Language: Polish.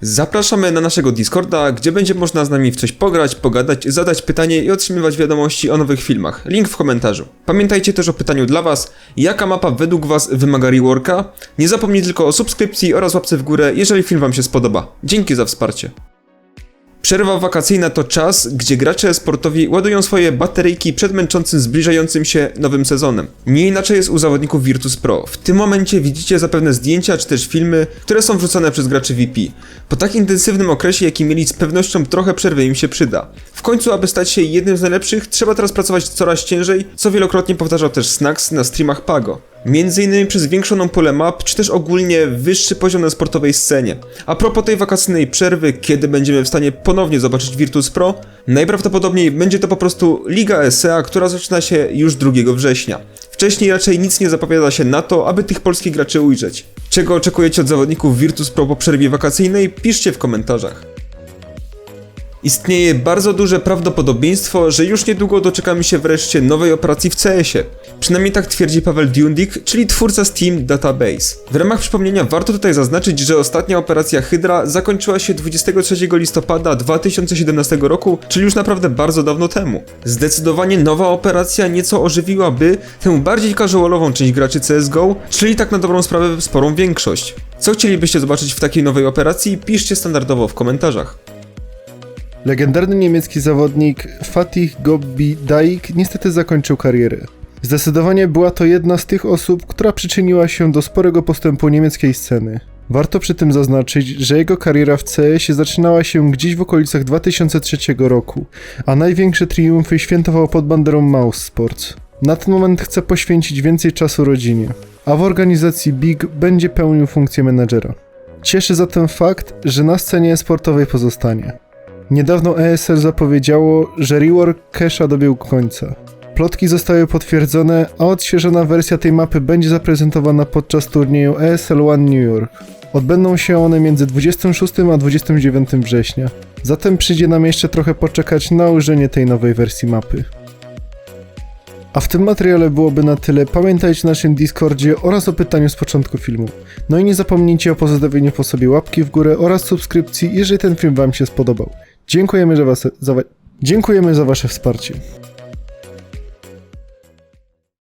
Zapraszamy na naszego Discorda, gdzie będzie można z nami w coś pograć, pogadać, zadać pytanie i otrzymywać wiadomości o nowych filmach. Link w komentarzu. Pamiętajcie też o pytaniu dla Was, jaka mapa według Was wymaga reworka? Nie zapomnij tylko o subskrypcji oraz łapce w górę, jeżeli film Wam się spodoba. Dzięki za wsparcie. Przerwa wakacyjna to czas, gdzie gracze sportowi ładują swoje bateryjki przed męczącym, zbliżającym się nowym sezonem. Nie inaczej jest u zawodników Virtus Pro. W tym momencie widzicie zapewne zdjęcia czy też filmy, które są wrzucane przez graczy VP. Po tak intensywnym okresie, jaki mieli z pewnością trochę przerwy im się przyda. W końcu, aby stać się jednym z najlepszych, trzeba teraz pracować coraz ciężej, co wielokrotnie powtarzał też Snax na streamach Pago. Innymi przez zwiększoną pulę map, czy też ogólnie wyższy poziom na sportowej scenie. A propos tej wakacyjnej przerwy, kiedy będziemy w stanie ponownie zobaczyć Virtus Pro, najprawdopodobniej będzie to po prostu Liga SEA, która zaczyna się już 2 września. Wcześniej raczej nic nie zapowiada się na to, aby tych polskich graczy ujrzeć. Czego oczekujecie od zawodników Virtus Pro po przerwie wakacyjnej? Piszcie w komentarzach. Istnieje bardzo duże prawdopodobieństwo, że już niedługo doczekamy się wreszcie nowej operacji w CS-ie. Przynajmniej tak twierdzi Paweł Dundik, czyli twórca Steam Database. W ramach przypomnienia warto tutaj zaznaczyć, że ostatnia operacja Hydra zakończyła się 23 listopada 2017 roku, czyli już naprawdę bardzo dawno temu. Zdecydowanie nowa operacja nieco ożywiłaby tę bardziej casualową część graczy CSGO, czyli tak na dobrą sprawę sporą większość. Co chcielibyście zobaczyć w takiej nowej operacji? Piszcie standardowo w komentarzach. Legendarny niemiecki zawodnik Fatih Gobbi Daik niestety zakończył karierę. Zdecydowanie była to jedna z tych osób, która przyczyniła się do sporego postępu niemieckiej sceny. Warto przy tym zaznaczyć, że jego kariera w CS zaczynała się gdzieś w okolicach 2003 roku, a największe triumfy świętował pod banderą Mouse Sports. Na ten moment chce poświęcić więcej czasu rodzinie, a w organizacji Big będzie pełnił funkcję menedżera. Cieszy zatem fakt, że na scenie sportowej pozostanie. Niedawno ESL zapowiedziało, że rework Cache'a dobiegł końca. Plotki zostały potwierdzone, a odświeżona wersja tej mapy będzie zaprezentowana podczas turnieju ESL One New York. Odbędą się one między 26 a 29 września. Zatem przyjdzie nam jeszcze trochę poczekać na ujrzenie tej nowej wersji mapy. A w tym materiale byłoby na tyle. Pamiętajcie o naszym Discordzie oraz o pytaniu z początku filmu. No i nie zapomnijcie o pozostawieniu po sobie łapki w górę oraz subskrypcji, jeżeli ten film Wam się spodobał. Dziękujemy, że was, za, dziękujemy za Wasze wsparcie.